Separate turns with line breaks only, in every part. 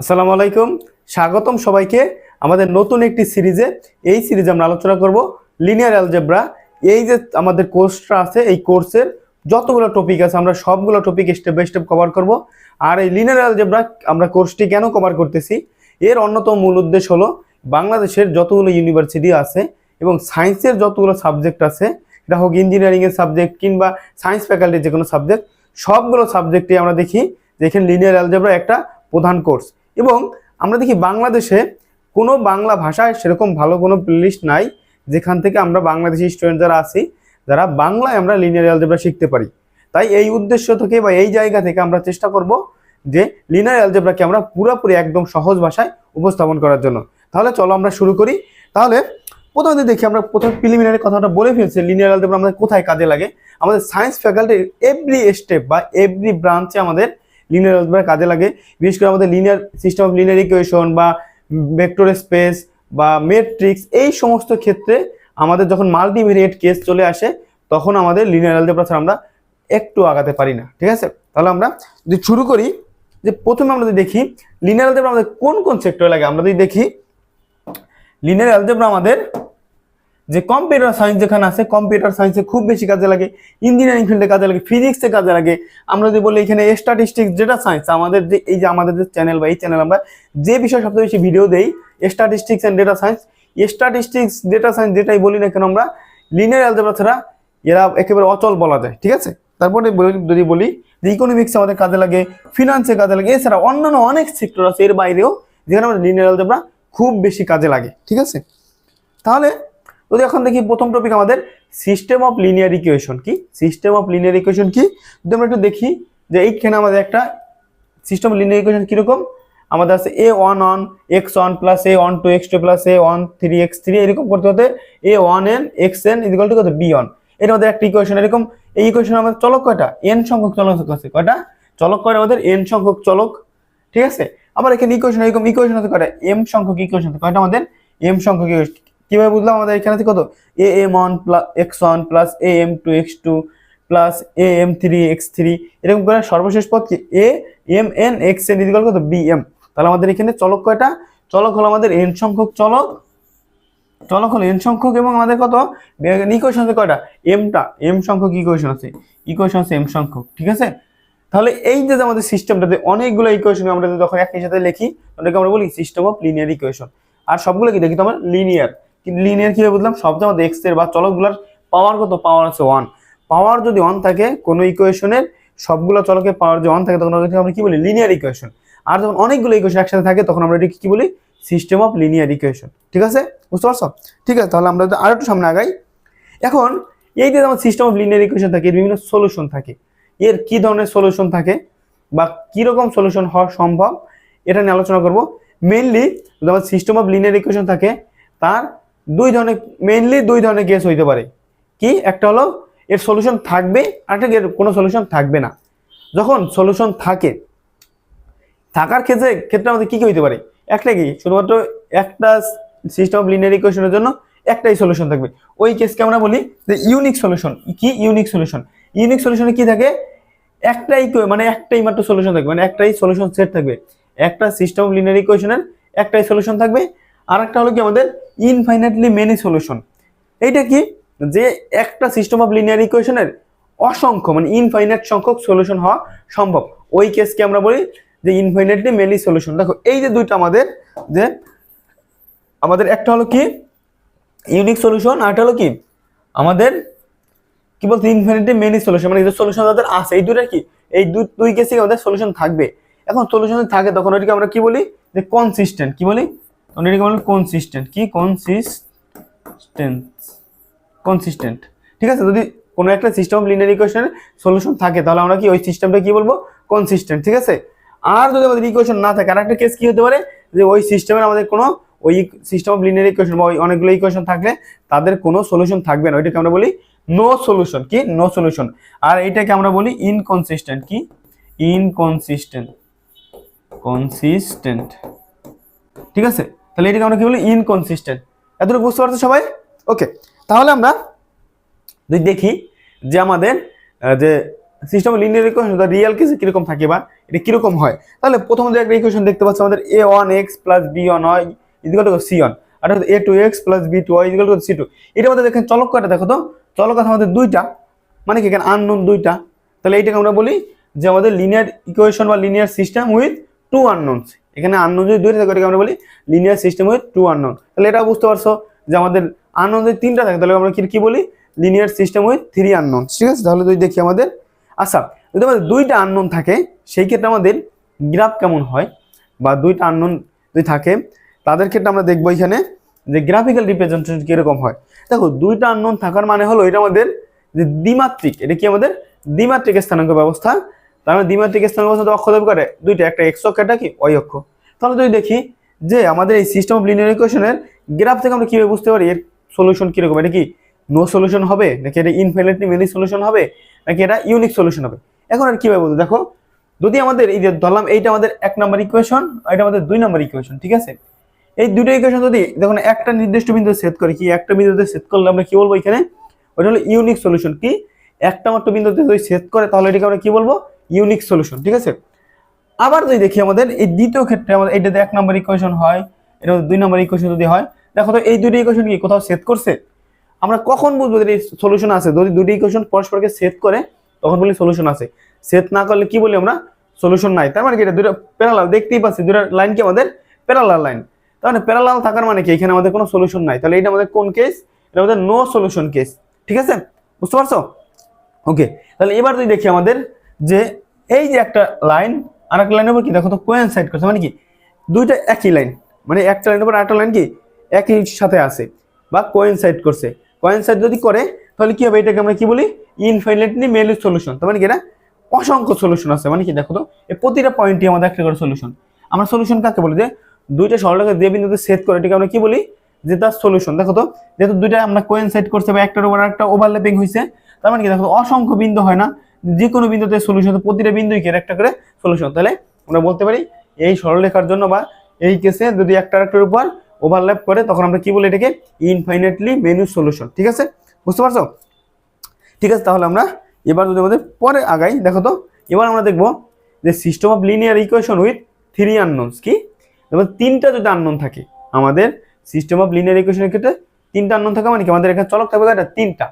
আসসালামু আলাইকুম। স্বাগতম সবাইকে আমাদের নতুন একটি সিরিজে। এই সিরিজে আমরা আলোচনা করব লিনিয়ার অ্যালজেব্রা। এই যে আমাদের কোর্সটা আছে, এই কোর্সের যতগুলো টপিক আছে, আমরা সবগুলো topic step by step cover করব। আর এই লিনিয়ার অ্যালজেব্রা আমরা কোর্সটি কেন কভার করতেছি? এর অন্যতম মূল উদ্দেশ্য হলো বাংলাদেশের যতগুলো ইউনিভার্সিটি আছে এবং সায়েন্সের যতগুলো সাবজেক্ট আছে, এটা হোক ইঞ্জিনিয়ারিংয়ের সাবজেক্ট কিংবা সায়েন্স ফ্যাকাল্টির যে কোনো সাবজেক্ট সবগুলো সাবজেক্টে আমরা দেখি যে এখানে লিনিয়ার অ্যালজেব্রা একটা প্রধান কোর্স এবং আমরা দেখি বাংলাদেশে কোনো বাংলা ভাষায় সেরকম ভালো কোনো প্লেলিস্ট নাই, যেখান থেকে আমরা বাংলাদেশি স্টুডেন্ট যারা আছি, যারা বাংলায় আমরা লিনিয়ার অ্যালজেব্রা শিখতে পারি। তাই এই উদ্দেশ্য থেকে বা এই জায়গা থেকে আমরা চেষ্টা করব যে লিনিয়ার অ্যালজেব্রাকে আমরা পুরোপুরি একদম সহজ ভাষায় উপস্থাপন করার জন্য। তাহলে চলো আমরা শুরু করি। তাহলে প্রথমে দেখি আমরা প্রথম প্রিলিমিনারি কথাটা বলে ফেলছি লিনিয়ার অ্যালজেব্রা আমাদের কোথায় কাজে লাগে? আমাদের সায়েন্স ফ্যাকাল্টির এভরি স্টেপ বা এভরি ব্রাঞ্চে আমাদের লিনিয়ার অ্যালজেব্রা কাজে লাগে। বিশেষ করে আমাদের linear system of linear equation বা ভেক্টর স্পেস বা মেট্রিক্স এই সমস্ত ক্ষেত্রে আমাদের যখন মাল্টিভেরিয়েট কেস চলে আসে, তখন আমাদের লিনিয়ার অ্যালজেব্রা ছাড়া আমরা একটু আগাতে পারি না। ঠিক আছে? তাহলে আমরা যদি শুরু করি, যে প্রথমে আমরা যদি দেখি লিনিয়ার অ্যালজেব্রা আমাদের কোন কোন সেক্টরে লাগে? আমরা যদি দেখি লিনিয়ার অ্যালজেব্রা আমাদের যে কম্পিউটার সায়েন্স যেখানে আছে কম্পিউটার সায়েন্সে খুব বেশি কাজে লাগে ইঞ্জিনিয়ারিং ফিল্ডে কাজে লাগে ফিজিক্সে কাজে লাগে। আমরা যদি বলি এখানে স্ট্যাটিস্টিক্স ডেটা সায়েন্স আমাদের যে এই যে আমাদের যে চ্যানেল বা এই চ্যানেল আমরা যে বিষয়ে সবচেয়ে বেশি ভিডিও দেই statistics and data science statistics data science যেটাই বলি না কেন আমরা লিনিয়ার অ্যালজেব্রা ছাড়া এরা একেবারে অচল বলা যায়, ঠিক আছে? তারপরে যদি বলি যে ইকোনমিক্স আমাদের কাজে লাগে ফিনান্সে কাজে লাগে, এছাড়া অন্যান্য অনেক সেক্টর আছে, এর বাইরেও যেখানে আমাদের লিনিয়ার অ্যালজেব্রা খুব বেশি কাজে লাগে, ঠিক আছে? তাহলে যদি এখন দেখি প্রথম টপিক আমাদের সিস্টেম অফ লিনিয়ার ইকুয়েশন কি? সিস্টেম অফ লিনিয়ার ইকুয়েশন কি? যদি আমরা একটু দেখি যে এইখানে আমাদের একটা সিস্টেম অফ লিনিয়ার ইকুয়েশন কীরকম? আমাদের আছে a one one x one plus a one two x two plus a one three x three এরকম করতে হতে a one n x n equal to কত? বি অন এর মধ্যে একটা ইকুয়েশন এরকম এই ইকুয়েশন আমাদের চলক কয়টা? এন সংখ্যক চলক আছে কয়টা? চলক কয়টা? আমাদের এন সংখ্যক চলক, ঠিক আছে? আবার এখানে ইকুয়েশন এরকম ইকুয়েশন আছে কয়টা? এম সংখ্যক ইকুয়েশন কয়টা আমাদের? এম সংখ্যক ইকুয়েশন কীভাবে বুঝলাম আমাদের এখানে কত? A m one plus x one plus a m two x two plus a m three x three এরকম করে সর্বশেষ পদ কি? A m n x n equal কত? বি এম তাহলে আমাদের এখানে চলক কয়টা? চলক হলো আমাদের এন সংখ্যক চলক। চলক হলো এন সংখ্যক এবং আমাদের কত? ইকুয়েশন আছে কয়টা? এমটা এম সংখ্যক ইকুয়েশন আছে। ইকুয়েশন আছে এম সংখ্যক, ঠিক আছে? তাহলে এই যে আমাদের সিস্টেমটাতে অনেকগুলো ইকুয়েশন আমরা যখন একই সাথে লিখি ওটাকে আমরা বলি? সিস্টেম অফ লিনিয়ার ইকুয়েশন আর সবগুলো কি দেখি তো আমরা? লিনিয়ার লিনিয়ার কীভাবে বুঝলাম? সবচেয়ে এক্সের বা চলকগুলোর পাওয়ার কত? পাওয়ার আছে ওয়ান পাওয়ার যদি ওয়ান থাকে, কোনো ইকুয়েশনের সবগুলো চলকের পাওয়ার যদি ওয়ান থাকে, তখন আমরা কি বলি? লিনিয়ার ইকুয়েশন আর যখন অনেকগুলো ইকুয়েশন একসাথে থাকে, তখন আমরা এটাকে কি বলি? সিস্টেম অফ লিনিয়ার ইকুয়েশন ঠিক আছে? বুঝতে পারছ? ঠিক আছে, তাহলে আমরা আরও একটু সামনে আগাই। এখন, এই যে আমার সিস্টেম অফ লিনিয়ার ইকুয়েশন থাকে, এর বিভিন্ন সলিউশন থাকে। এর কি ধরনের সলিউশন থাকে? বা কীরকম সলিউশন হওয়া সম্ভব? এটা নিয়ে আলোচনা করব। মেইনলি যদি আমার সিস্টেম অফ লিনিয়ার ইকুয়েশন থাকে, তার দুই ধরনের মেইনলি দুই ধরনের কেস হইতে পারে। কি? একটা হলো, এর সলিউশন থাকবে, আরেকটা এর কোনো সলিউশন থাকবে না। যখন সলিউশন থাকে, থাকার ক্ষেত্রে ক্ষেত্রে আমাদের কী কী হইতে পারে? একটা কি? শুধুমাত্র একটা সিস্টেম অফ লিনিয়ার ইকুয়েশনের জন্য একটাই সলিউশন থাকবে। ওই কেসকে আমরা বলি যে ইউনিক সলিউশন কি ইউনিক সলিউশন ইউনিক সলিউশনে কি থাকে? একটাই মানে একটাই মাত্র সলিউশন থাকবে। মানে একটাই সলিউশন সেট থাকবে। একটা সিস্টেম অফ লিনিয়ার ইকুয়েশনের একটাই সলিউশন থাকবে আর একটা হলো কি আমাদের ইনফাইনাইটলি মেনি সলিউশন এইটা কি? যে একটা সিস্টেম অফ লিনিয়ার ইকুয়েশনের অসংখ্য মানে ইনফাইনাইট সংখ্যক সলিউশন হওয়া সম্ভব। ওই কেসকে আমরা বলি যে ইনফাইনাইটলি মেনি সলিউশন দেখো, এই যে দুইটা আমাদের, যে আমাদের একটা হলো কি? ইউনিক সলিউশন আর একটা হলো কি? আমাদের কি বলতে ইনফিনিটি মেনি সলিউশন মানে এই সলিউশন যাদের আছে, এই দুইটা কি? এই দুই কেসে আমাদের সলিউশন থাকবে। এখন সলিউশন থাকে, তখন ওইটাকে আমরা কি বলি? যে কনসিস্টেন্ট কি বলি? এটাকে বলি কনসিস্টেন্ট কি কনসিস্টেন্ট কনসিস্টেন্ট ঠিক আছে? যদি কোনো একটা সিস্টেম অফ লিনিয়ার ইকুয়েশনের সলিউশন থাকে, তাহলে আমরা কি ওই সিস্টেমটা কি বলব? কনসিস্টেন্ট ঠিক আছে? আর যদি আমাদের ইকুয়েশন না থাকে আর একটা কেস কি হতে পারে? যে ওই সিস্টেমের আমাদের কোনো ওই সিস্টেম অফ লিনিয়ার ইকুয়েশন বা ওই অনেকগুলো ইকুয়েশন থাকলে তাদের কোনো সলিউশন থাকবে না। ওইটাকে আমরা বলি নো সলিউশন কি? নো সলিউশন আর এইটাকে আমরা বলি ইনকনসিস্টেন্ট কি? ইনকনসিস্টেন্ট কনসিস্টেন্ট ঠিক আছে? তাহলে এটাকে আমরা কি বলি? ইনকনসিস্টেন্ট এতটুকু বুঝতে পারছ সবাই? ওকে তাহলে আমরা যদি দেখি যে আমাদের যে সিস্টেম লিনিয়ার ইকুয়েশন রিয়েল কেসে কীরকম থাকে বা এটা কীরকম হয়, তাহলে প্রথম যে একটা ইকুয়েশন দেখতে পাচ্ছি আমাদের a one x plus b one হয় equal to c one R a two x plus b two হয় ইজিকাল টু সি টু এটা আমাদের দেখেন চলক কয়টা দেখো তো। চলক আছে আমাদের দুইটা মানে কি এখানে আননোন দুইটা। তাহলে এইটাকে আমরা বলি যে আমাদের লিনিয়ার ইকুয়েশন বা linear system with two unknowns এখানে আননোন যদি দুইটা থাকে আমরা বলি? Linear system with two unknown তাহলে এটা বুঝতে পারছ যে আমাদের আননোন যদি তিনটা থাকে, তাহলে আমরা কি কি বলি? Linear system with three unknown ঠিক আছে? তাহলে যদি দেখি আমাদের আচ্ছা যদি আমাদের দুইটা আননোন থাকে, সেই ক্ষেত্রে আমাদের গ্রাফ কেমন হয়? বা দুইটা আননোন যদি থাকে, তাদের ক্ষেত্রে আমরা দেখব এখানে যে গ্রাফিক্যাল রিপ্রেজেন্টেশন কীরকম হয়। দেখো, দুইটা আননোন থাকার মানে হলো এটা আমাদের যে দ্বিমাত্রিক, এটা কি আমাদের? দ্বিমাত্রিক স্থানাঙ্ক ব্যবস্থা তার মানে দ্বিমাত্রিক স্থানাঙ্ক ব্যবস্থা অক্ষ দেবে করে। দুইটা, একটা এক্স অক্ষ, একটা কি? ওই অক্ষ। তাহলে যদি দেখি যে আমাদের এই সিস্টেম অফ লিনিয়ার ইকুয়েশনের গ্রাফ থেকে আমরা কীভাবে বুঝতে পারি এর সলিউশন কীরকম? এটা কি নো সলিউশন হবে? নাকি এটা ইনফিনিটলি মেনি সলিউশন হবে? নাকি এটা ইউনিক সলিউশন হবে? এখন আর কীভাবে বলব? দেখো, যদি আমাদের এই যে ধরলাম এইটা আমাদের এক নাম্বার ইকুয়েশন এটা আমাদের দুই নাম্বার ইকুয়েশন ঠিক আছে? এই দুটো ইকুয়েশন যদি দেখুন, একটা নির্দিষ্ট বিন্দু সেট করে কি? একটা বিন্দুতে সেট করলে আমরা কি বলব এখানে? ওটা হলো ইউনিক সলিউশন কি? একটা মাত্র বিন্দুতে যদি সেট করে, তাহলে এটাকে আমরা কি বলব? ইউনিক সলিউশন ঠিক আছে? আবার যদি দেখি আমাদের এই দ্বিতীয় ক্ষেত্রে আমাদের এইটাতে এক নম্বর ইকুয়েশন হয়, এটা দুই নম্বর ইকুয়েশন যদি হয়, দেখো তো এই দুটি ইকুয়েশন কি কোথাও সেট করছে? আমরা কখন বুঝব যে সলিউশন আছে? যদি দুটি ইকুয়েশন পরস্পরকে সেট করে, তখন বলি সলিউশন আছে। সেট না করলে কি বলি আমরা? সলিউশন নাই। তার মানে কি? এটা দুটো প্যারালাল দেখতেই পাচ্ছি দুটো লাইন কি আমাদের? প্যারালাল লাইন তার মানে প্যারালাল থাকার মানে কি? এখানে আমাদের কোনো সলিউশন নাই। তাহলে এটা আমাদের কোন কেস এটা আমাদের নো সলিউশন কেস ঠিক আছে? বুঝতে পারছ? ওকে তাহলে এবার যদি দেখি আমাদের যে এই যে একটা লাইন আর একটা লাইনের উপর কি? দেখো তো কোয়েন সাইড করছে মানে কি? দুইটা একই লাইন মানে একটা লাইনের উপর আরেকটা লাইন কি? একই সাথে আছে, বা কোয়েন সাইড করছে। কোয়েন সাইড যদি করে, তাহলে কি হবে? এটাকে আমরা কি বলি? ইনফাইনাইটলি মেলি সলিউশন। তার মানে কি এটা? অসংখ্য সলিউশন আছে মানে কি? দেখো তো এই প্রতিটা পয়েন্টই আমাদের একটা করে সলিউশন। আমরা সলিউশন কাকে বলি? যে দুইটা সরলরেখা দিয়ে বিন্দুতে সেট করে, এটাকে আমরা কি বলি? যে তার সলিউশন। দেখো তো, যেহেতু দুইটা আমরা কোয়েন সাইড করছে বা একটার উপর একটা ওভারল্যাপিং হয়েছে তার মানে কি? দেখো অসংখ্য বিন্দু হয় না। যে কোনো বিন্দুতে সলিউশন প্রতিটা বিন্দুই কি একটা করে সলিউশন তাহলে আমরা বলতে পারি, এই সরলরেখার জন্য বা এই কেসে যদি একটা একটার উপর ওভারল্যাপ করে, তখন আমরা কি বলি এটাকে? ইনফাইনাইটলি মেনু সলিউশন ঠিক আছে? বুঝতে পারছ? ঠিক আছে, তাহলে আমরা এবার যদি আমাদের পরে আগাই, দেখো তো, এবার আমরা দেখব যে system of linear equation with three unknowns কি? এবার তিনটা যদি আননোন থাকে, আমাদের সিস্টেম অফ লিনিয়ার ইকুয়েশনের ক্ষেত্রে তিনটা আননোন থাকে মানে কি? আমাদের এখানে চলক থাকবে এটা তিনটা।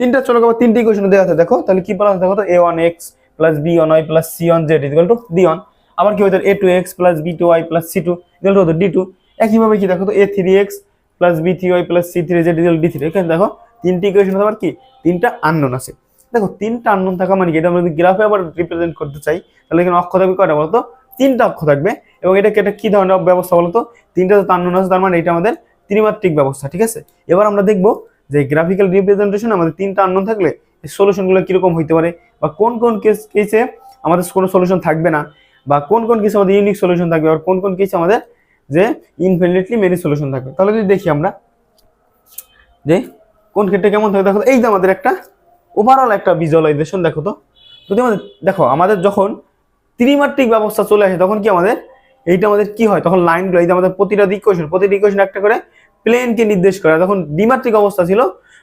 তিনটা চলক আবার তিনটি ইকুয়েশন দেওয়া আছে, দেখো। তাহলে কি বলা দেখো তো a one x plus b one y plus c one z equal to d one আবার কি হতো a two x plus b two y plus c two two হতো ডি টু একইভাবে কি দেখো তো a three x plus b three y plus c three z equal d three এখানে দেখো, তিনটি ইকুয়েশন আবার কি? তিনটা আননোন আছে। দেখো, তিনটা আননোন থাকা মানে কি? এটা আমরা যদি গ্রাফে আবার রিপ্রেজেন্ট করতে চাই, তাহলে এখানে অক্ষ থাকবে কয়টা বলতো? তিনটা অক্ষ থাকবে। এবং এটাকে এটা কি ধরনের ব্যবস্থা বলতো? তিনটা তো আননোন আছে, তার মানে এটা আমাদের ত্রিমাত্রিক ব্যবস্থা, ঠিক আছে? এবার আমরা দেখব যে গ্রাফিক্যাল রিপ্রেজেন্টেশন আমাদের তিনটা আননোন থাকলে সলিউশনগুলো কীরকম হইতে পারে? বা কোন কোন কেস কেসে আমাদের কোনো সলিউশন থাকবে না? বা কোন কোন কেসে আমাদের ইউনিক সলিউশন থাকবে? আর কোন কোন কেসে আমাদের যে ইনফিনিটলি মেনি সলিউশন থাকবে? তাহলে যদি দেখি আমরা, যে কোন ক্ষেত্রে কেমন থাকে দেখো এই যে আমাদের একটা ওভারঅল একটা ভিজুয়ালাইজেশন দেখো তো। যদি আমাদের, দেখো, আমাদের যখন ত্রিমাত্রিক ব্যবস্থা চলে আসে, তখন কি আমাদের, এইটা আমাদের কি হয়? তখন লাইনগুলো এই যে আমাদের প্রতিটা ইকুয়েশন প্রতিটি ইকুয়েশন একটা করে প্লেনকে নির্দেশ করে। তখন দ্বিমাত্রিক অবস্থা ছিল,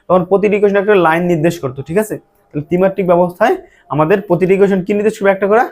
তখন প্রতিটি ইকুয়েশন একটা লাইন নির্দেশ করতো, ঠিক আছে? তাহলে ত্রিমাত্রিক ব্যবস্থায় আমাদের প্রতিটি ইকুয়েশন কি নির্দেশ করবে একটা করে?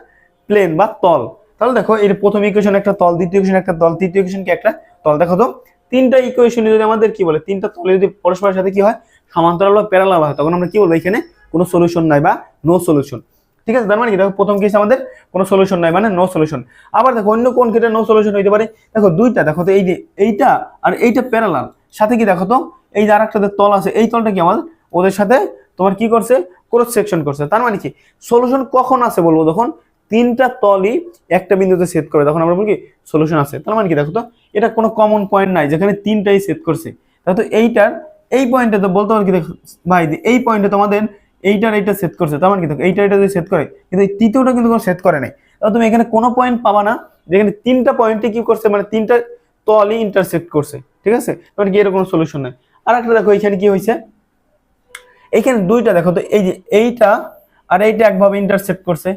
প্লেন বা তল। তাহলে দেখো এর প্রথম ইকুয়েশন একটা তল, দ্বিতীয় ইকুয়েশন একটা তল, তৃতীয় ইকুয়েশন কি একটা তল? দেখো তো, তিনটা ইকুয়েশন যদি আমাদের কি বলে, তিনটা তলে যদি পরস্পরের সাথে কি হয়? সমান্তরাল বা প্যারালাল হয়, তখন আমরা কি বলব এখানে? কোনো সলিউশন নাই বা নো সলিউশন ঠিক আছে? তার মানে কি? দেখো, প্রথম কেস আমাদের? কোনো সলিউশন নাই মানে নো সলিউশন আবার দেখো, অন্য কোন ক্ষেত্রে নো সলিউশন হইতে পারে? দেখো, দুইটা, দেখো তো এই যে এইটা আর এইটা প্যারালাল সাথে কি দেখো তো? এই যে আরেকটা যে তল আছে, এই তলটা কি আমাদের? ওদের সাথে তোমার কি করছে? ক্রস সেকশন করছে। তার মানে কি? সলিউশন কখন আছে বলব তখন? তিনটা তলই একটা বিন্দুতে সেট করে। তখন আমরা বলি কি? সলিউশন আছে। তার মানে কি? দেখো তো, এটা কোনো কমন পয়েন্ট নাই, যেখানে তিনটাই সেট করছে। তাহলে তো এইটার, এই পয়েন্টে তো বলতে পারি কি? দেখো, ভাই, এই পয়েন্টে তোমাদের এইটার এইটা সেট করছে, তার মানে কি? দেখো, এইটা এটা যদি সেট করে, কিন্তু এই তৃতীয়টা কিন্তু কোনো সেট করে নাই। তাহলে তুমি এখানে কোনো পয়েন্ট পাবা না যেখানে তিনটা পয়েন্টে কি করছে মানে তিনটা তলই ইন্টারসেক্ট করছে, ঠিক আছে? মানে কি, এরকম সলিউশন নাই। আর একটা দেখো, এখানে কি হয়েছে? এইখানে দুইটা, দেখো তো, এই যে এইটা আর এইটা একভাবে ইন্টারসেক্ট করছে।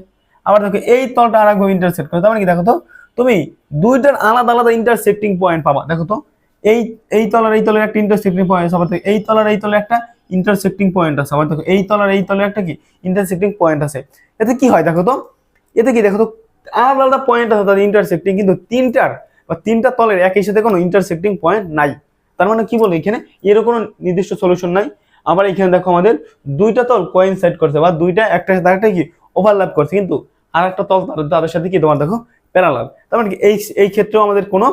আবার দেখো, এই তলটা আর একভাবে ইন্টারসেক্ট করছে, তার মানে কি, দেখো তো, তুমি দুইটার আলাদা আলাদা ইন্টারসেক্টিং পয়েন্ট পাবা। দেখো তো, এই এই তলার এই তলের একটা ইন্টারসেক্টিং পয়েন্ট আবার এই তলার এই তলের একটা ইন্টারসেক্টিং পয়েন্ট আছে। আবার দেখো এই তলার এই তলার একটা কি? ইন্টারসেক্টিং পয়েন্ট আছে। এতে কি হয় দেখো তো? এতে কি দেখো তো? আলাদা আলাদা পয়েন্ট আছে তাদের ইন্টারসেক্টিং কিন্তু তিনটার বা তিনটা তলের একই সাথে কোনো ইন্টারসেক্টিং পয়েন্ট নাই। তার মানে কি বলব এখানে? এর কোনো নির্দিষ্ট সলিউশন নাই। আবার এখানে দেখো আমাদের দুইটা তল কোয়েনসাইড করছে বা দুইটা একটা সাথে একটা কি? ওভারল্যাপ করছে। কিন্তু আর একটা তল তাদের সাথে কি তোমার দেখো? প্যারালাল তার মানে কি এই এই ক্ষেত্রেও আমাদের কোনো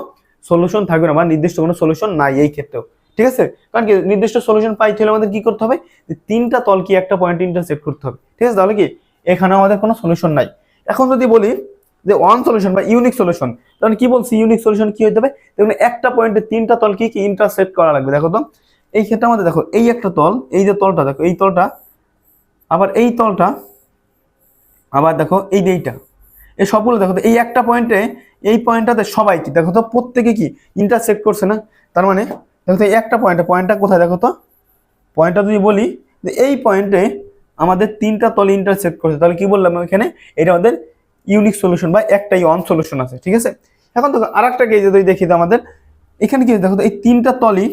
সলিউশন থাকবে না বা নির্দিষ্ট কোনো সলিউশন নাই এই ক্ষেত্রেও। ঠিক আছে? কারণ কি, নির্দিষ্ট সলিউশন পাইতে হলে আমাদের কি করতে হবে? তিনটা তল কি একটা পয়েন্ট ইন্টারসেক্ট করতে হবে। ঠিক আছে? তাহলে কি এখানে আমাদের কোনো সলিউশন নাই। এখন যদি বলি যে ওয়ান সলিউশন বা ইউনিক সলিউশন তাহলে কি বলছি? ইউনিক সলিউশন কি হতে হবে? দেখুন, একটা পয়েন্টে তিনটা তল কি কি ইন্টারসেক্ট করা লাগবে? দেখো তো, এই ক্ষেত্রে আমাদের দেখো, এই একটা তল, এই যে তলটা, দেখো, এই তলটা, আবার এই তলটা, আবার দেখো, এই এইটা। এই সবগুলো দেখো তো, এই একটা পয়েন্টে এই পয়েন্টটাতে সবাই কি দেখো তো, প্রত্যেকে কি ইন্টারসেক্ট করছে না? তার মানে দেখো তো একটা পয়েন্টে পয়েন্টটা কোথায় দেখো তো? পয়েন্টটা যদি বলি, যে এই পয়েন্টে আমাদের তিনটা তল ইন্টারসেক্ট করছে। তাহলে কি বললাম এখানে? এটা আমাদের ইউনিক সলিউশন বা একটাই অন সলিউশন আছে, ঠিক আছে? এখন দেখো আর একটা যদি দেখি আমাদের, এখানে কি দেখো তো, এই তিনটা তলই,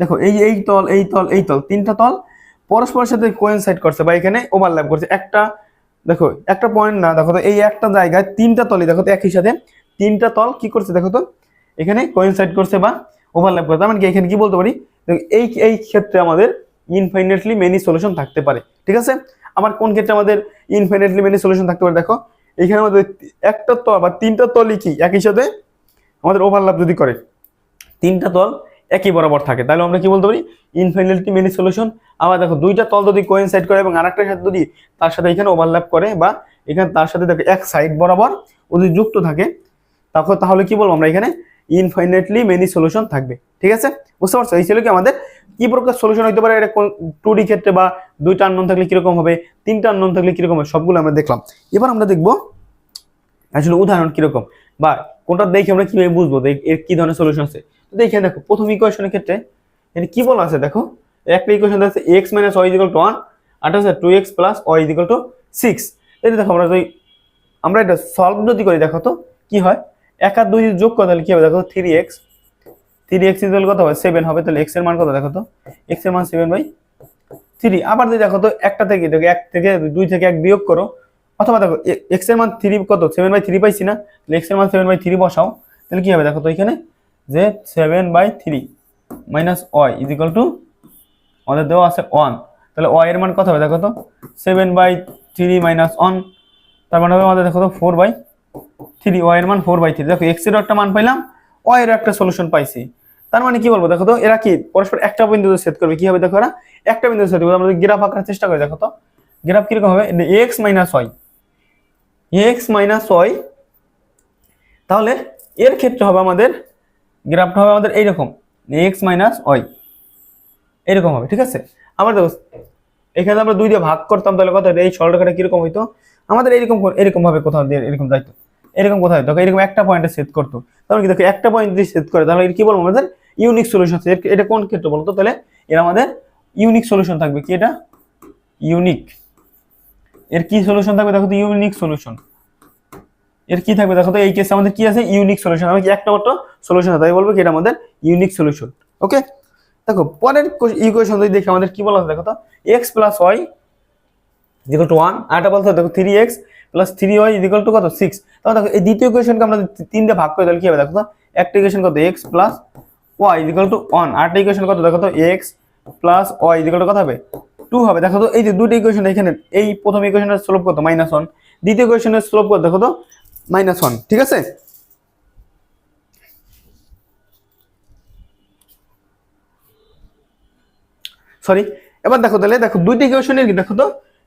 দেখো, এই এই তল এই তল এই তল, তিনটা তল পরস্পরের সাথে কোয়েনসাইড করছে বা এখানে ওভারল্যাপ করছে। একটা, দেখো, একটা পয়েন্ট না, দেখো তো, এই একটা জায়গায় তিনটা তলই, দেখো তো, একই সাথে তিনটা তল কি করছে, দেখো তো, এখানে কোয়েনসাইড করছে বা ওভারল্যাপ করছে তার মানে কি, এখানে কি বলতে পারি? এই এই ক্ষেত্রে আমাদের ইনফাইনাইটলি মেনি সলিউশন থাকতে পারে, ঠিক আছে? আমার কোন ক্ষেত্রে আমাদের ইনফাইনাইটলি মেনি সলিউশন থাকতে পারে? দেখো, এখানে আমাদের একটা তল বা তিনটা তলই কি একই সাথে আমাদের ওভারল্যাপ যদি করে, তিনটা তল একই বরাবর থাকে, তাহলে আমরা কি বলতে পারি? ইনফাইনাইটলি মেনি সলিউশন আবার দেখো, দুইটা তল যদি কোয়েনসাইড করে এবং আরেকটার সাথে যদি তার সাথে এখানে ওভারল্যাপ করে বা এখানে তার সাথে দেখো এক সাইড বরাবর যদি যুক্ত থাকে তখন তাহলে কি বলব আমরা এখানে? ইনফাইনাইটলি মেনি সলিউশন থাকবে। ঠিক আছে? বুঝতে পারছ? এই ছিল কি আমাদের কি প্রকার সলিউশন হতে পারে? এটা টু ডি ক্ষেত্রে বা দুইটা আননোন থাকলে কীরকম হবে? তিনটা আননোন থাকলে কীরকম হবে? সবগুলো আমরা দেখলাম। এবার আমরা দেখব আসলে উদাহরণ কীরকম। বা কোনটা দেখে আমরা কীভাবে বুঝব এর কি ধরনের সলিউশন আছে? তো দেখে দেখো, প্রথম ইকুয়েশনের ক্ষেত্রে এখানে কি বলা আছে দেখো? একটা ইকুয়েশন আছে x minus y equal to one আর আছে two x plus y equal to six এটা দেখো, আমরা যদি আমরা এটা সলভ যদি করি, দেখো তো, কি হয়? এক আর দুই যোগ করে তাহলে কি হবে? দেখো three x three x equal কত হবে? সেভেন হবে। তাহলে এক্সের মান কত? দেখো তো এক্সের মান সেভেন বাই থ্রি আবার যদি দেখো তো, একটা থেকে, দেখো এক থেকে দুই থেকে এক বিয়োগ করো, অথবা দেখো এক্সের মান থ্রি কত? সেভেন বাই থ্রি পাইছি না। তাহলে এক্সের মান সেভেন বাই থ্রি বসাও। তাহলে কি হবে? দেখো তো এখানে যে seven by three minus y is equal to আমাদের দেওয়া আছে ওয়ান তাহলে ওয়াই এর মান কত হবে? দেখো তো seven by three minus one তার মানে হবে আমাদের, দেখো তো ফোর বাই থ্রি ওয়াই এর মান ফোর বাই থ্রি দেখো এক্সের একটা মান পাইলাম ওয়াই এর একটা সলিউশন পাইছি। তার মানে কি বলব, দেখো তো, এরা কি পরস্পর একটা বিন্দুতে সেট করবে, কি হবে দেখো এরা? একটা বিন্দুতে সেট করবে। আমরা গ্রাফ আঁকার চেষ্টা করি, দেখো তো গ্রাফ কীরকম হবে? X minus y x minus y তাহলে এর ক্ষেত্রে হবে আমাদের গ্রাফটা হবে আমাদের এইরকম এক্স মাইনাস ওয়াই এরকম হবে, ঠিক আছে? আবার দেখো, এখানে আমরা দুই দিয়ে ভাগ করতাম, তাহলে কত? এই সরলরেখাটা কীরকম হইতো? আমাদের এরকম করে- এরকম ভাবে কোথাও দিয়ে এরকম যাইতো। এরকম কোথায় দেখো এরকম একটা পয়েন্টে সেট করতো। তাহলে কি? দেখো একটা পয়েন্ট যদি সেট করে, তাহলে কি বলব আমাদের? ইউনিক সলিউশন এটা কোন ক্ষেত্রে বলতো? তাহলে এর আমাদের ইউনিক সলিউশন থাকবে। কি এটা? ইউনিক এর কি সলিউশন থাকবে? দেখো তো ইউনিক সলিউশন এর কি থাকবে? দেখো তো এই কেসে আমাদের কি আছে? ইউনিক সলিউশন আমি কি একটা মাত্র সলিউশন তাই বলব কি? এটা আমাদের ইউনিক সলিউশন ওকে দেখো, পরের ইকুয়েশন যদি দেখি, আমাদের কি বলা আছে? দেখো তো x plus y equal to one আরেকটা বলতে দেখো three x plus three y equal to কত? সিক্স তাহলে দেখো এই দ্বিতীয় ইকুয়েশনকে আমরা তিন ভাগ করে, তাহলে কি হবে দেখো তো? একটা ইকুয়েশন কত? X plus y equal to one আরেকটা ইকুয়েশন কত? দেখো তো এক্স প্লাস ওয়াই টু কত হবে? টু হবে। দেখো তো, এই যে দুটো ইকুয়েশন এখানে, এই প্রথম ইকুয়েশনের স্লোপ কত? মাইনাস ওয়ান দ্বিতীয় ইকুয়েশনের স্লোপ কত? দেখো তো মাইনাস ওয়ান ঠিক আছে? সরি এবার দেখো তাহলে, দেখো দুইটা ইকুয়েশনের দেখো তো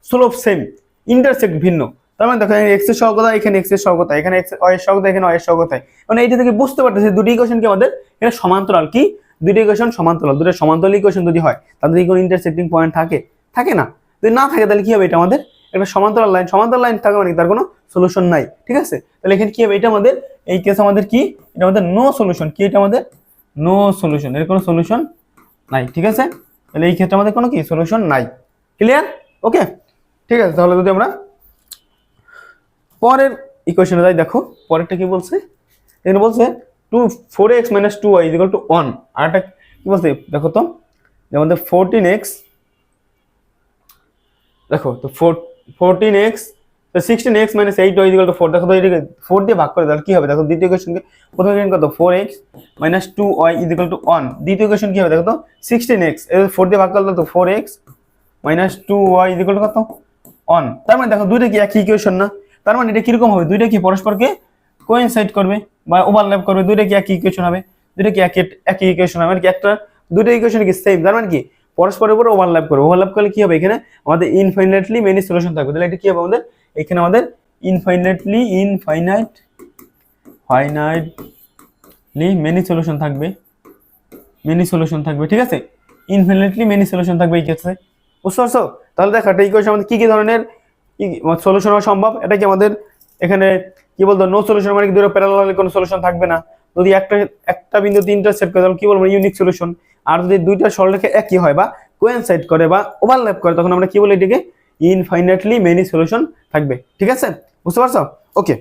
স্লোপ সেম ইন্টারসেক্ট ভিন্ন। তার মানে দেখো এক্সের সহগতা, এখানে এক্সের সহগতা, এখানে এক্সের সহগতা, এখানে এর সহগতা মানে এইটা থেকে বুঝতে পারতেছে দুটি ইকুয়েশন কি আমাদের? এটা সমান্তরাল কি? দুটি ইকুয়েশন সমান্তরাল, দুটো সমান্তরাল ইকুয়েশন যদি হয় তাদের কি কোনো ইন্টারসেক্টিং পয়েন্ট থাকে থাকে না? যদি না থাকে, তাহলে কি হবে এটা আমাদের? একটা সমান্তরাল লাইন সমান্তরাল লাইন থাকা মানে তার কোনো সলিউশন নাই, ঠিক আছে? তাহলে এখানে কি হবে? এটা আমাদের, এই কেস আমাদের কি? এটা আমাদের নো সলিউশন কি এটা আমাদের? নো সলিউশন এর কোনো সলিউশন নাই, ঠিক আছে? তাহলে এই ক্ষেত্রে আমাদের কোনো কি? সলিউশন নাই। ক্লিয়ার ওকে ঠিক আছে, তাহলে যদি আমরা পরের ইকুয়েশনে যাই, দেখো, পরেরটা কি বলছে? এখানে বলছে two four x minus two y equal to one আর একটা কি বলছে? দেখো তো, যেমন ফোরটিন এক্স দেখো তো ফোর ফোরটিন এক্স তো sixteen x minus eight y equal to four দেখো তো এটাকে ফোর দিয়ে ভাগ করে, তাহলে কি হবে? দেখো দ্বিতীয় কোয়েশনকে প্রথম কত? Four x minus two y equal to one দ্বিতীয় কোয়েশন কি হবে? দেখো তো সিক্সটিন এক্স ফোর দিয়ে ভাগ করলে তো four x minus two y equal to কত? অন তার মানে দেখো দুইটা কি একই ইকুয়েশন না? তার মানে এটা কীরকম হবে? দুইটা কি পরস্পরকে কোইনসাইড করবে বা ওভারল্যাপ করবে? দুইটা কি একই ইকুয়েশন হবে? দুইটা কি একই একই ইকুয়েশন হবে? মানে কি একটা, দুইটা ইকুয়েশন কি সেম তার মানে কি? পরস্পরের উপর ওভারল্যাপ করবে। ওভারল্যাপ করলে কি হবে? এখানে আমাদের ইনফাইনাইটলি মেনি সলিউশন থাকবে। তাহলে এটা কি হবে আমাদের? এখানে আমাদের infinitely infinite finitely many solution থাকবে। মেনি সলিউশন থাকবে। ঠিক আছে? ইনফিনিটলি মেনি সলিউশন থাকবে এই ক্ষেত্রে। বুঝতে পারছ? তাহলে দেখো, একটা ইকুয়েশন আমাদের কী কী ধরনের সলিউশন হওয়া সম্ভব? এটা কি আমাদের এখানে কি বলতো নো সলিউশন মানে দুটো প্যারালাল কোনো সলিউশন থাকবে না। যদি একটা একটা বিন্দু তিনটা সেট করে, তাহলে কি বলব ইউনিক সলিউশন আর যদি দুইটা সরলরেখা একই হয় বা কোয়েনসাইড করে বা ওভারল্যাপ করে, তখন আমরা কি বলি, এটাকে ইনফাইনাইটলি মেনি সলিউশন থাকবে। ঠিক আছে? বুঝতে পারছ? ওকে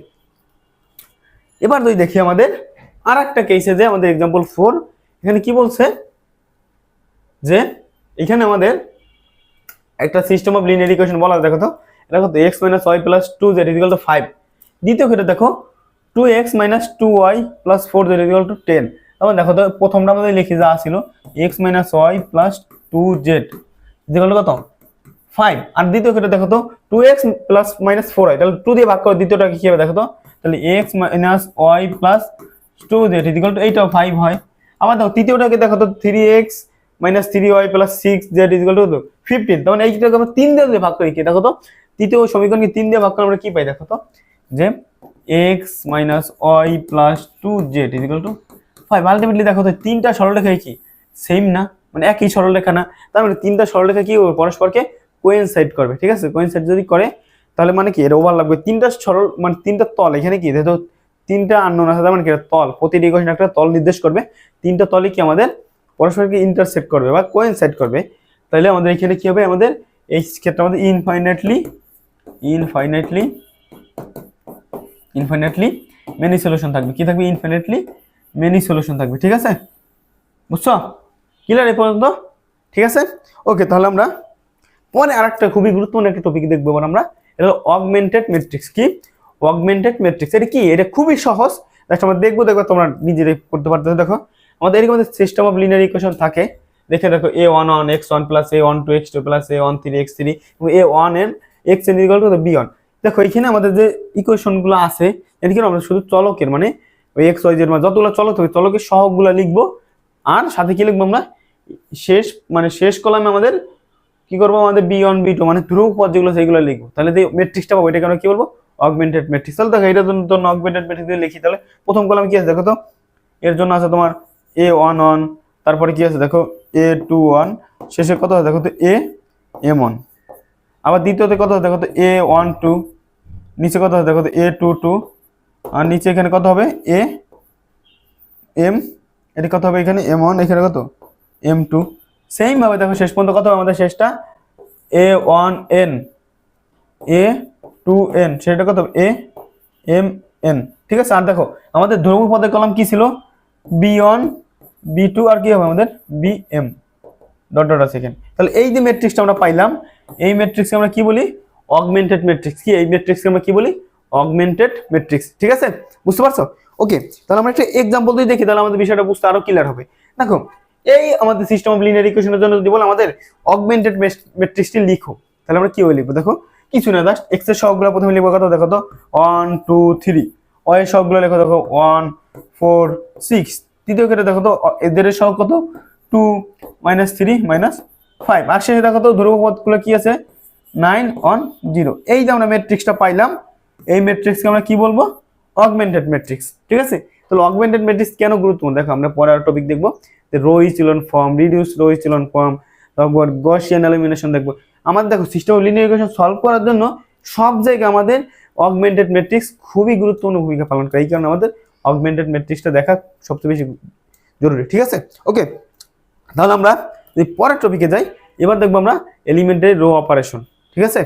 এবার যদি দেখি আমাদের আর একটা কেসে যে আমাদের এক্সাম্পল ফোর এখানে কি বলছে? যে এখানে আমাদের একটা সিস্টেম অফ লিনিয়ার ইকুয়েশন বলা দেখো তো? এটা কত x minus y plus two z equal to five দ্বিতীয় ক্ষেত্রে দেখো two x minus two y plus four z equal to ten তারপর দেখো তো, প্রথমটা আমাদের লিখে যা ছিল x minus y plus two z equal to কত? ফাইভ আর দ্বিতীয় ক্ষেত্রে দেখো তো two x plus minus four হয় তাহলে টু দিয়ে ভাগ করে দ্বিতীয়টা কি হবে দেখো তো? তাহলে x minus y plus two z equal to এইটাও ফাইভ হয়। আবার দেখো, তৃতীয়টাকে দেখো তো three x minus three y plus six z equal to fifteen তখন এইটাকে আমরা তিন দিয়ে ভাগ করি, কি দেখো তো? তৃতীয় সমীকরণকে তিন দিয়ে ভাগ করে আমরা কি পাই দেখো তো? যে x minus y plus two z equal to five ultimately দেখো তো, তিনটা সরলরেখা কি সেম না? মানে একই সরলরেখা না? তার মানে তিনটা সরলরেখা কি? পরস্পরকে কোয়েনসাইড করবে, ঠিক আছে? কোয়েনসাইড যদি করে, তাহলে মানে কি? এটা ওভার লাগবে তিনটা সরল মানে তিনটা তল, এখানে কি? দেখো তিনটা আন্নন আছে, তার মানে কি? তল, প্রতিটি ইকুয়েশন একটা তল নির্দেশ করবে। তিনটা তলে কি আমাদের পরস্পরকে ইন্টারসেক্ট করবে বা কোয়েনসাইড করবে, তাহলে আমাদের এখানে কি হবে? আমাদের এই ক্ষেত্রে আমাদের infinitely infinitely infinitely many solution থাকবে। কি থাকবে? ইনফাইনাইটলি মেনি সলিউশন থাকবে। ঠিক আছে? বুঝছ? ক্লিয়ার এ পর্যন্ত? ঠিক আছে? ওকে তাহলে আমরা পরে আরেকটা খুবই গুরুত্বপূর্ণ একটা টপিক দেখব এবার আমরা। এটা হলো অগমেন্টেড ম্যাট্রিক্স কি? অগমেন্টেড ম্যাট্রিক্স এটা কি? এটা খুবই সহজ। দেখো আমরা দেখব দেখব তোমরা নিজেরাই করতে পারতেছো। দেখো আমাদের এরকম সিস্টেম অফ লিনিয়ার ইকুয়েশন থাকে। দেখে দেখো a one one x one plus a one two x two plus a one three x three a one n x n b one দেখো, এখানে আমাদের যে ইকুয়েশনগুলো আছে এদিকে আমরা শুধু চলকের মানে ওই এক্স ওয়াই জেড মানে যতগুলো চলক থাকে চলকের সহগগুলো লিখব। আর সাথে কি লিখব আমরা? শেষ মানে শেষ কলামে আমাদের কি করব? আমাদের বি ওয়ান বি টু মানে ধ্রুব পদ যেগুলো সেগুলো লিখব। তাহলে যে ম্যাট্রিক্সটা পাবো, এটাকে আমরা কি বলব? অগমেন্টেড ম্যাট্রিক্স তাহলে দেখো, এটার জন্য অগমেন্টেড ম্যাট্রিক্স লিখি। তাহলে প্রথম কলাম কি আছে? দেখো তো। এর জন্য আছে তোমার এ ওয়ান ওয়ান তারপরে কি আছে? দেখো এ টু ওয়ান শেষে কত আছে দেখো তো এ এম ওয়ান আবার দ্বিতীয়তে কত হবে দেখো তো এ ওয়ান টু নিচে কত হবে দেখো তো এ টু টু আর নিচে এখানে কত হবে? এ এম এটা কত হবে এখানে? এম ওয়ান এখানে কত? এম টু সেম ভাবে দেখো, শেষ পর্যন্ত কত হবে আমাদের শেষটা? A one n a two n সেটা কত এ এম এন ঠিক আছে? আর দেখো, আমাদের ধ্রুবপদের কলাম কি ছিল? বি ওয়ান বি টু আর কি হবে আমাদের? বি এম ডট ডট এখানে তাহলে এই যে ম্যাট্রিক্সটা আমরা পাইলাম, এই ম্যাট্রিক্সকে আমরা কি বলি? অগমেন্টেড ম্যাট্রিক্স কি এই ম্যাট্রিক্সকে আমরা কি বলি? অগমেন্টেড ম্যাট্রিক্স ঠিক আছে? বুঝতে পারছ? ওকে তাহলে আমরা একটা এক্সাম্পল দিয়ে দেখি, তাহলে আমাদের বিষয়টা বুঝতে আরও ক্লিয়ার হবে। দেখো, এই আমাদের সিস্টেম অফ লিনিয়ার ইকুয়েশনের জন্য যদি বলো, আমাদের অগমেন্টেড ম্যাট্রিক্সটি লিখো। তাহলে আমরা কি হয়ে লিখব? দেখো, কিছু না জাস্ট এক্সের সবগুলো প্রথমে লিখব, কত? দেখো তো ওয়ান টু থ্রি ওয়াই এর সবগুলো লেখো, দেখো ওয়ান ফোর সিক্স তৃতীয় ক্ষেত্রে দেখো তো এদের সব কত? Two minus three minus five আর শেষে দেখো তো ধ্রুবপদগুলো কি আছে? নাইন ওয়ান জিরো এই যে আমরা ম্যাট্রিক্সটা পাইলাম, এই ম্যাট্রিক্সকে আমরা কি বলব? অগমেন্টেড ম্যাট্রিক্স ঠিক আছে? তাহলে অগমেন্টেড ম্যাট্রিক্স কেন গুরুত্বপূর্ণ? দেখো, আমরা পরে আর টপিক দেখব। Row echelon form reduce row echelon form তারপর গসিয়ান এলিমিনেশন দেখব। আমাদের দেখো system of linear equation solve করার জন্য সব জায়গায় আমাদের অগমেন্টেড ম্যাট্রিক্স খুবই গুরুত্বপূর্ণ ভূমিকা পালন করে। এই কারণে আমাদের অগমেন্টেড ম্যাট্রিক্সটা দেখা সবচেয়ে বেশি জরুরি, ঠিক আছে? ওকে তাহলে আমরা যদি পরের টপিকে যাই। এবার দেখব আমরা এলিমেন্টের রো অপারেশন ঠিক আছে?